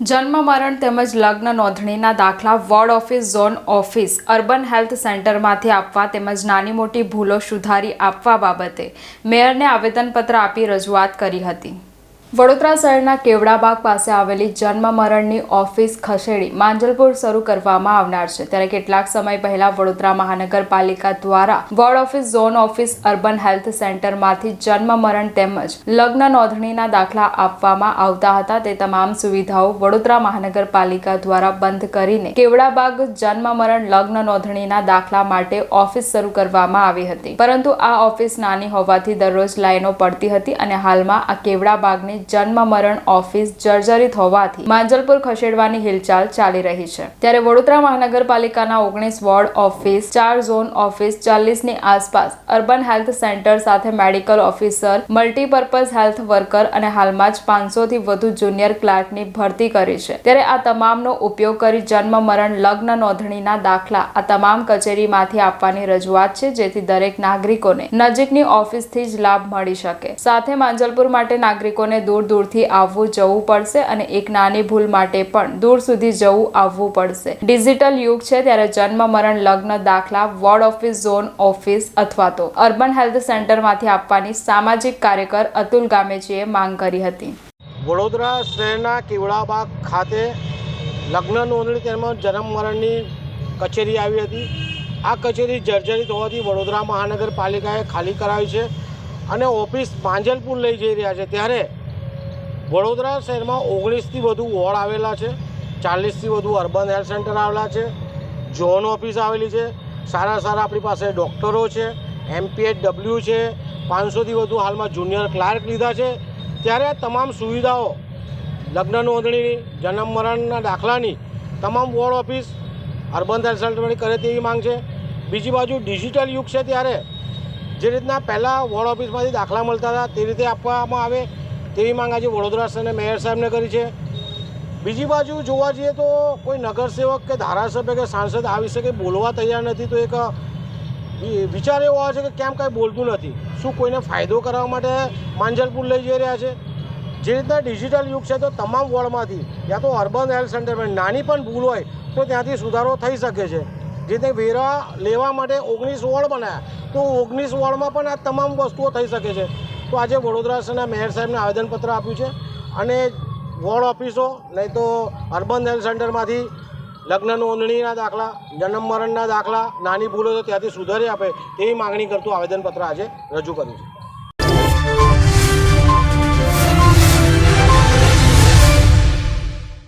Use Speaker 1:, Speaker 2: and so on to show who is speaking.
Speaker 1: જન્મ મરણ તેમજ લગ્ન નોંધણીના દાખલા ward office, zone office, urban health સેન્ટરમાંથી આપવા તેમજ નાની મોટી ભૂલો સુધારી આપવા બાબતે મેયરને આવેદનપત્ર આપી રજૂઆત કરી હતી. વડોદરા શહેરના કેવડાબાગ પાસે આવેલી જન્મ મરણની ઓફિસ ખસેડી માંજલપુર શરૂ કરવામાં આવનાર છે. ત્યારે કેટલાક સમય પહેલા વડોદરા મહાનગરપાલિકા દ્વારા ward office, zone office, urban health સેન્ટરમાંથી જન્મ મરણ તેમજ લગ્ન નોંધણીના દાખલા આપવામાં આવતા હતા. તે તમામ સુવિધાઓ વડોદરા મહાનગરપાલિકા દ્વારા બંધ કરીને કેવડાબાગ જન્મ મરણ લગ્ન નોંધણીના દાખલા માટે ઓફિસ શરૂ કરવામાં આવી હતી. પરંતુ આ ઓફિસ નાની હોવાથી દરરોજ લાઈનો પડતી હતી અને હાલમાં આ કેવડાબાગની જન્મ મરણ ઓફિસ જર્જરિત હોવાથી માંજલપુર ખસેડવાની હિલચાલ ચાલી રહી છે. ત્યારે વડોદરા મહાનગરપાલિકાના ઓગણીસ વોર્ડ ઓફિસ, ચાર ઝોન ઓફિસ, ચાલીસની આસપાસ અર્બન હેલ્થ સેન્ટર સાથે medical officer, multipurpose health worker અને હાલમાં જ પાંચસોથી વધુ જુનિયર ક્લાર્કની ભરતી કરી છે. ત્યારે આ તમામનો ઉપયોગ કરી જન્મ મરણ લગ્ન નોંધણીના દાખલા આ તમામ કચેરીમાંથી આપવાની રજૂઆત છે, જેથી દરેક નાગરિકોને નજીકની ઓફિસથી જ લાભ મળી શકે. સાથે માંજલપુર માટે નાગરિકોને દૂર દૂરથી આવવું જવું પડશે અને એક નાની ભૂલ માટે પણ દૂર સુધી જવું આવવું પડશે. ડિજિટલ યુગ છે ત્યારે જન્મ, મરણ, લગ્ન, દાખલા વોર્ડ ઓફિસ ઝોન ઓફિસ અથવા તો અર્બન હેલ્થ સેન્ટરમાંથી આપવાની સામાજિક કાર્યકર અતુલ ગામેજીએ માંગ કરી હતી.
Speaker 2: વડોદરા શહેરના કેવડાબાગ ખાતે લગ્ન નોંધણી તેમજ જન્મ, મરણની કચેરી આવી હતી. આ કચેરી જર્જરિત હોવાથી વડોદરા મહાનગરપાલિકાએ ખાલી કરાવી છે અને ઓફિસ માંજલપુર લઈ જઈ રહ્યા છે. ત્યારે વડોદરા શહેરમાં ઓગણીસથી વધુ વોર્ડ આવેલા છે, ચાલીસથી વધુ અર્બન હેલ્થ સેન્ટર આવેલા છે ઝોન ઓફિસ આવેલી છે, સારા સારા આપણી પાસે ડૉક્ટરો છે એમપીએચ ડબલ્યુ છે, પાંચસોથી વધુ હાલમાં જુનિયર ક્લાર્ક લીધા છે. ત્યારે તમામ સુવિધાઓ, લગ્ન નોંધણીની જન્મ મરણના દાખલાની તમામ વોર્ડ ઓફિસ અર્બન હેલ્થ સેન્ટરમાંથી કરે તેવી માંગ છે. બીજી બાજુ ડિજિટલ યુગ છે ત્યારે જે રીતના પહેલાં વોર્ડ ઓફિસમાંથી દાખલા મળતા હતા તે રીતે આપવામાં આવે તેવી માંગ આજે વડોદરા શહેરના મેયર સાહેબને કરી છે. બીજી બાજુ જોવા જઈએ તો કોઈ નગરસેવક કે ધારાસભ્ય કે સાંસદ આ વિશે કંઈ બોલવા તૈયાર નથી તો એક વિચાર એવો આવે છે કે કેમ કાંઈ બોલતું નથી. શું કોઈને ફાયદો કરવા માટે માંજલપુર લઈ જઈ રહ્યા છે? જે રીતના ડિજિટલ યુગ છે તો તમામ વોર્ડમાંથી, યા તો અર્બન હેલ્થ સેન્ટરમાં નાની પણ ભૂલ હોય તો ત્યાંથી સુધારો થઈ શકે છે. જે રીતે વેરા લેવા માટે ઓગણીસ વોર્ડ બનાવ્યા તો ઓગણીસ વોર્ડમાં પણ આ તમામ વસ્તુઓ થઈ શકે છે. તો આજે વડોદરા શહેરના મેયર સાહેબને આવેદનપત્ર આપ્યું છે અને વોર્ડ ઓફિસો, નહીં તો અર્બન હેલ્થ સેન્ટરમાંથી લગ્ન નોંધણીના દાખલા, જન્મ મરણના દાખલા, નાની ભૂલો તો ત્યાંથી સુધારી આપે તેવી માગણી કરતું આવેદનપત્ર આજે રજૂ કર્યું છે.